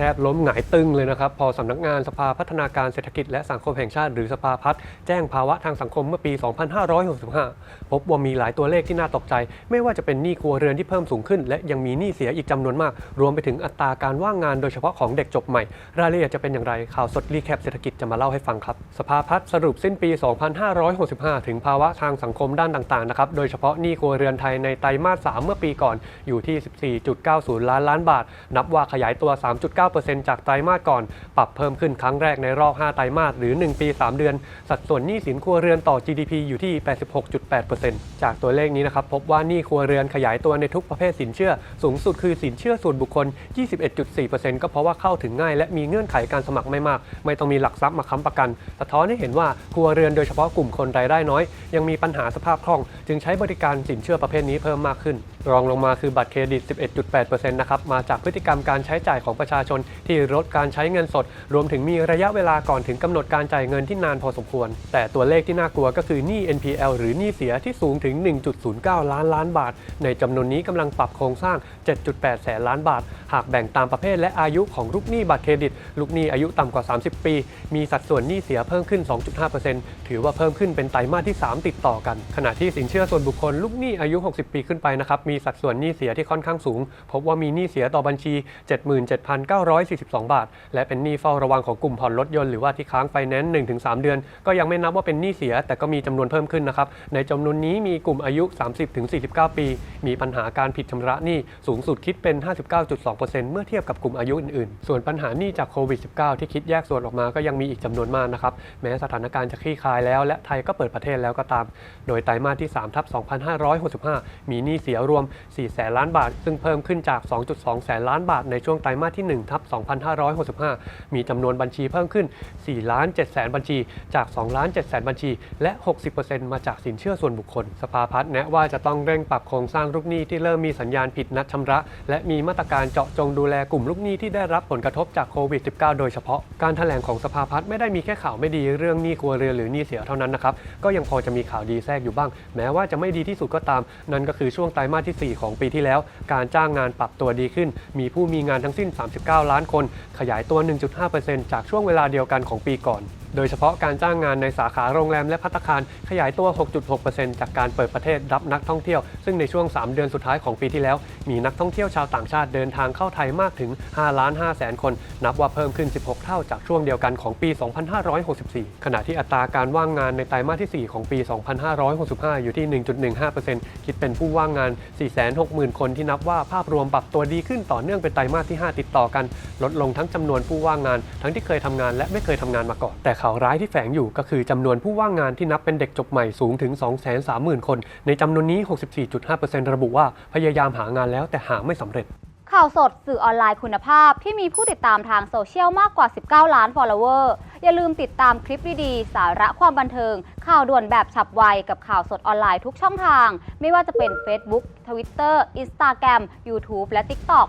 ทบล้มหงายตึงเลยนะครับ พอสำนักงานสภาพัฒนาการเศรษฐกิจและสังคมแห่งชาติหรือสภาพัฒน์แจ้งภาวะทางสังคมเมื่อปี 2565 พบว่ามีหลายตัวเลขที่น่าตกใจ ไม่ว่าจะเป็นหนี้ครัวเรือนที่เพิ่มสูงขึ้น และยังมีหนี้เสียอีกจำนวนมาก รวมไปถึงอัตราการว่างงานโดยเฉพาะของเด็กจบใหม่ รายละเอียดจะเป็นอย่างไรข่าวสดรีแคปเศรษฐกิจจะมาเล่าให้ฟังครับ สภาพัฒน์สรุปสิ้นปี 2565 ถึงภาวะทางสังคมด้านต่างๆนะครับโดยเฉพาะหนี้ครัวเรือนไทยในไตรมาส 3 เมื่อปีก่อนอยู่ที่ 14.90 ล้านล้านบาท นับว่าขยายตัว 3.9%จากไตรมาสก่อน ปรับเพิ่มขึ้นครั้งแรกในรอบ 5 ไตรมาสหรือ 1 ปี 3 เดือน สัดส่วนหนี้สินครัวเรือนต่อ GDP อยู่ที่ 86.8%จากตัวเลขนี้นะครับพบว่าหนี้ครัวเรือนขยายตัวในทุกประเภทสินเชื่อ สูงสุดคือสินเชื่อส่วนบุคคล 21.4%ก็เพราะว่าเข้าถึงง่าย และมีเงื่อนไขการสมัครไม่มาก ไม่ต้องมีหลักทรัพย์มาค้ำประกันสะท้อนให้เห็นว่าครัวเรือนโดยเฉพาะกลุ่มคนรายได้น้อย ยังมีปัญหาสภาพคล่อง จึงใช้บริการสินเชื่อประเภทนี้เพิ่มมากขึ้นรองลงมาคือบัตรเครดิต 11.8%นะครับมาจากพฤติกรรมการใช้จ่ายของประชาชน ที่ลดการใช้เงินสด รวมถึงมีระยะเวลาก่อนถึงกำหนดการจ่ายเงินที่นานพอสมควร แต่ตัวเลขที่น่ากลัวก็คือหนี้ NPL หรือหนี้เสียที่สูงถึง 1.09 ล้านล้านบาท ในจำนวนนี้กำลังปรับโครงสร้าง 7.8 แสนล้านบาท หากแบ่งตามประเภทและอายุของลูกหนี้บัตรเครดิต ลูกหนี้อายุต่ำกว่า 30 ปี มีสัดส่วนหนี้เสียเพิ่มขึ้น 2.5%ถือว่าเพิ่มขึ้นเป็นไตรมาสที่ 3 ติดต่อกัน ขณะที่สินเชื่อส่วนบุคคลลูกหนี้อายุ 60 ปีขึ้นไปนะครับมีสัดส่วนหนี้เสียที่ค่อนข้างสูง พบว่ามีหนี้เสียต่อบัญชี 77,942 บาท และเป็นหนี้เฝ้าระวังของกลุ่มผ่อนรถยนต์หรือว่าที่ค้างไฟแนนซ์1-3 เดือน ก็ยังไม่นับว่าเป็นหนี้เสีย แต่ก็มีจำนวนเพิ่มขึ้นนะครับ ในจำนวนนี้มีกลุ่มอายุ 30-49 ปี มีปัญหาการผิดชำระหนี้สูงสุดคิดเป็น 59.2%เมื่อเทียบกับกลุ่มอายุอื่นๆ ส่วนปัญหาหนี้จากโควิด -19 ที่คิดแยกส่วนออกมาก็ยังมีอีกจำนวนมากนะครับแม้สถานการณ์จะคลี่คลายแล้วและไทยก็เปิดประเทศแล้วก็ตาม โดยไตรมาสที่3ทับ2565 มีหนี้เสียรวม4 แสนล้านบาท ซึ่งเพิ่มขึ้นจาก 2.2 แสนล้านบาทในช่วงไตรมาสที่ 1 ทับ 2565 มีจำนวนบัญชีเพิ่มขึ้น 4 ล้าน7แสนบัญชี จาก 2 ล้าน7แสนบัญชี และ 60%มาจากสินเชื่อส่วนบุคคล สภาพัฒน์แนะว่าจะต้องเร่งปรับโครงสร้างลูกหนี้ที่เริ่มมีสัญญาณผิดนัดชำระ และมีมาตรการเจาะจงดูแลกลุ่มลูกหนี้ที่ได้รับผลกระทบจากโควิด -19 โดยเฉพาะ การแถลงของสภาพัฒน์ไม่ได้มีแค่ข่าวไม่ดีเรื่องหนี้ครัวเรือนหรือหนี้เสียเท่านั้นนะครับ ก็ยังพอจะมีข่าวดีแทรกอยู่บ้าง แม้ว่าจะไม่ดีที่สุดก็ตาม นั่นก็คือช่วงไตรมาสที่4 ของปีที่แล้ว การจ้างงานปรับตัวดีขึ้น มีผู้มีงานทั้งสิ้น 39 ล้านคน ขยายตัว 1.5%จากช่วงเวลาเดียวกันของปีก่อนโดยเฉพาะการจ้างงานในสาขาโรงแรมและพัตตาคาร ขยายตัว 6.6%จากการเปิดประเทศรับนักท่องเที่ยว ซึ่งในช่วง 3 เดือนสุดท้ายของปีที่แล้ว มีนักท่องเที่ยวชาวต่างชาติเดินทางเข้าไทยมากถึง 5 ล้าน5แสนคน นับว่าเพิ่มขึ้น 16 เท่าจากช่วงเดียวกันของปี 2564 ขณะที่อัตราการว่างงานในไตรมาสที่ 4 ของปี 2565 อยู่ที่ 1.15%คิดเป็นผู้ว่างงาน 460,000 คนที่นับว่าภาพรวมปรับตัวดีขึ้นต่อเนื่องเป็นไตรมาสที่ 5 ติดต่อกัน ลดลงทั้งจำนวนผู้ว่างงาน ทั้งที่เคยทำงานและไม่เคยทำงานมาก่อนแต่ข่าวร้ายที่แฝงอยู่ก็คือจำนวนผู้ว่างงานที่นับเป็นเด็กจบใหม่สูงถึง 230,000 คน ในจำนวนนี้ 64.5%ระบุว่าพยายามหางานแล้วแต่หาไม่สำเร็จ ข่าวสดสื่อออนไลน์คุณภาพที่มีผู้ติดตามทางโซเชียลมากกว่า 19 ล้าน follower อย่าลืมติดตามคลิปดีๆ สาระความบันเทิง ข่าวด่วนแบบฉับไว กับข่าวสดออนไลน์ทุกช่องทาง ไม่ว่าจะเป็น Facebook Twitter Instagram YouTube และ TikTok